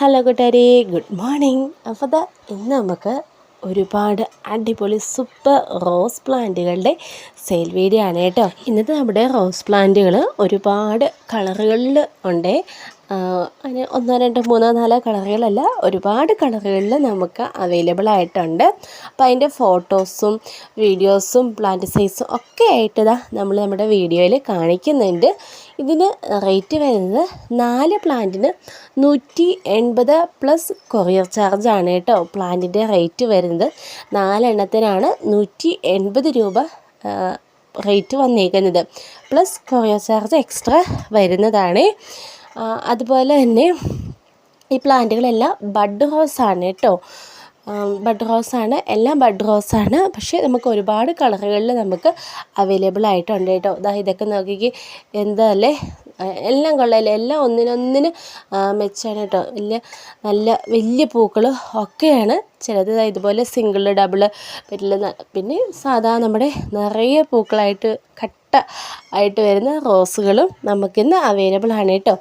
Hello കൂട്ടുകാരി. Good morning അപ്പോൾ ദാ ഇന്ന് നമുക്ക് ഒരുപാട് അടിപൊളി സൂപ്പർ റോസ് പ്ലാന്റുകളുടെ സെയിൽ വീഡിയോ ആണ് കേട്ടോ. ഇന്നത്തെ നമ്മുടെ റോസ് പ്ലാന്റുകൾ ഒരുപാട് കളറുകളിൽ ഉണ്ട്. അതിന് ഒന്നോ രണ്ടോ മൂന്നോ നാലോ കളറുകളല്ല ഒരുപാട് കളറുകളിൽ നമുക്ക് അവൈലബിൾ ആയിട്ടുണ്ട്. അപ്പോൾ അതിന്റെ ഫോട്ടോസും വീഡിയോസും പ്ലാന്റ് സൈസും ഒക്കെ ആയിട്ട് ഇതാ നമ്മൾ നമ്മുടെ വീഡിയോയിൽ കാണിക്കുന്നുണ്ട്. ഇതിന് റേറ്റ് വരുന്നത് നാല് പ്ലാന്റിന് നൂറ്റി എൺപത് പ്ലസ് കൊറിയർ ചാർജാണ് കേട്ടോ പ്ലാന്റിന്റെ റേറ്റ് വരുന്നത്. നാലെണ്ണത്തിനാണ് നൂറ്റി എൺപത് രൂപ റേറ്റ് വന്നേക്കുന്നത്. പ്ലസ് കൊറിയർ ചാർജ് എക്സ്ട്രാ വരുന്നതാണ്. അതുപോലെ തന്നെ ഈ പ്ലാന്റുകളെല്ലാം ബഡ് റോസാണ് കേട്ടോ. ബഡ് റോസാണ് എല്ലാം ബഡ് റോസാണ്. പക്ഷേ നമുക്ക് ഒരുപാട് കളറുകളിൽ നമുക്ക് അവൈലബിൾ ആയിട്ടുണ്ട് കേട്ടോ. ഇതാ ഇതൊക്കെ നോക്കിക്ക് എന്താ അല്ലേ? എല്ലാം കൊള്ളാമല്ലേ എല്ലാം ഒന്നിനൊന്നിന് മെച്ചാണ് കേട്ടോ. വലിയ നല്ല വലിയ പൂക്കൾ ഒക്കെയാണ്. ചിലത് ഇതുപോലെ സിംഗിൾ പിന്നെ പിന്നെ സാധാ നമ്മുടെ നിറയെ പൂക്കളായിട്ട് കട്ട ആയിട്ട് വരുന്ന റോസുകളും നമുക്കിന്ന് അവൈലബിൾ ആണ് കേട്ടോ.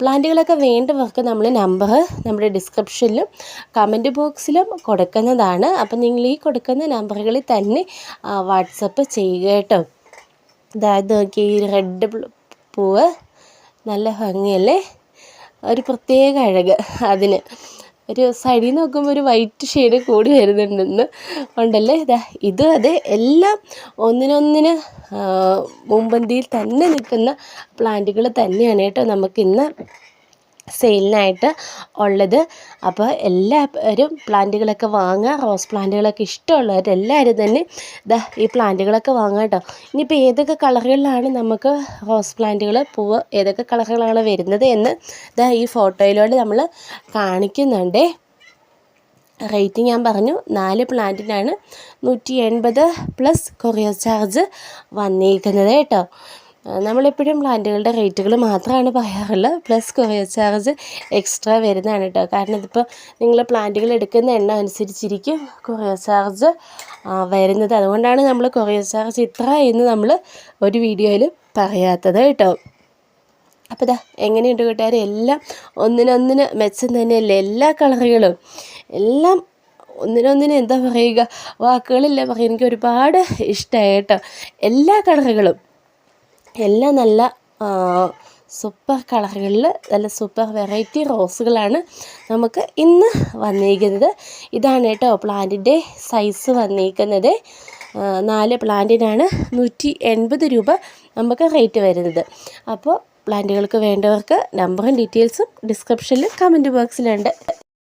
പ്ലാന്റുകളൊക്കെ വേണ്ടവർക്ക് നമ്മൾ നമ്പർ നമ്മുടെ ഡിസ്ക്രിപ്ഷനിലും കമന്റ് ബോക്സിലും കൊടുക്കുന്നതാണ്. അപ്പം നിങ്ങൾ ഈ കൊടുക്കുന്ന നമ്പറുകളിൽ തന്നെ വാട്സപ്പ് ചെയ്യുക കേട്ടോ. അതായത് നോക്കി ഈ റെഡ് പൂവ് നല്ല ഭംഗിയല്ലേ? ഒരു പ്രത്യേക അഴക് അതിന്. ഒരു സൈഡിൽ നിന്ന് നോക്കുമ്പോൾ ഒരു വൈറ്റ് ഷെയ്ഡ് കൂടി വരുന്നുണ്ടെന്ന് ഉണ്ടല്ലേ? ഇതാ ഇത് അതെ എല്ലാം ഒന്നിനൊന്നിന് മുമ്പന്തിയിൽ തന്നെ നിൽക്കുന്ന പ്ലാന്റുകൾ തന്നെയാണ് കേട്ടോ. നമുക്കിന്ന് സെയിലിനായിട്ട് ഉള്ളത്. അപ്പോൾ എല്ലാവരും പ്ലാന്റുകളൊക്കെ വാങ്ങുക. റോസ് പ്ലാന്റുകളൊക്കെ ഇഷ്ടമുള്ളവരെല്ലാവരും തന്നെ ഇതാ ഈ പ്ലാന്റുകളൊക്കെ വാങ്ങുക കേട്ടോ. ഇനിയിപ്പോൾ ഏതൊക്കെ കളറുകളിലാണ് നമുക്ക് റോസ് പ്ലാന്റുകൾ പൂവ് ഏതൊക്കെ കളറുകളാണ് വരുന്നത് എന്ന് ഇതാ ഈ ഫോട്ടോയിലൂടെ നമ്മൾ കാണിക്കുന്നുണ്ടേ. റേറ്റ് ഞാൻ പറഞ്ഞു നാല് പ്ലാന്റിനാണ് നൂറ്റി എൺപത് പ്ലസ് കൊറിയർ ചാർജ് വന്നിരിക്കുന്നത് കേട്ടോ. നമ്മളെപ്പോഴും പ്ലാന്റുകളുടെ റേറ്റുകൾ മാത്രമാണ് പറയാറുള്ളത് പ്ലസ് കൊറിയർ ചാർജ് എക്സ്ട്രാ വരുന്നതാണ് കേട്ടോ കാരണം ഇതിപ്പോൾ നിങ്ങൾ പ്ലാന്റുകൾ എടുക്കുന്ന എണ്ണം അനുസരിച്ചിരിക്കും കൊറിയർ ചാർജ് വരുന്നത്. അതുകൊണ്ടാണ് നമ്മൾ കൊറിയർ ചാർജ് ഇത്ര എന്ന് നമ്മൾ ഒരു വീഡിയോയിൽ പറയാത്തത് കേട്ടോ അപ്പോൾ ഇതാ എങ്ങനെയുണ്ട് കൂട്ടുകാർ എല്ലാം ഒന്നിനൊന്നിന് മെച്ചം തന്നെയല്ലേ? എല്ലാ കളറുകളും. എല്ലാം ഒന്നിനൊന്നിന് എന്താ പറയുക? വാക്കുകളില്ല പറയുക എനിക്ക് ഒരുപാട് ഇഷ്ടമായി കേട്ടോ എല്ലാ കളറുകളും. എല്ലാം നല്ല സൂപ്പർ കളറുകളിൽ നല്ല സൂപ്പർ വെറൈറ്റി റോസുകളാണ് നമുക്ക് ഇന്ന് വന്നിരിക്കുന്നത് ഇതാണ് കേട്ടോ പ്ലാന്റിന്റെ സൈസ് വന്നിരിക്കുന്നത് നാല് പ്ലാന്റിനാണ് നൂറ്റി എൺപത് രൂപ നമുക്ക് റേറ്റ് വരുന്നത്. അപ്പോൾ പ്ലാന്റുകൾക്ക് വേണ്ടവർക്ക് നമ്പറും ഡീറ്റെയിൽസും ഡിസ്ക്രിപ്ഷനിൽ കമന്റ് ബോക്സിലുണ്ട്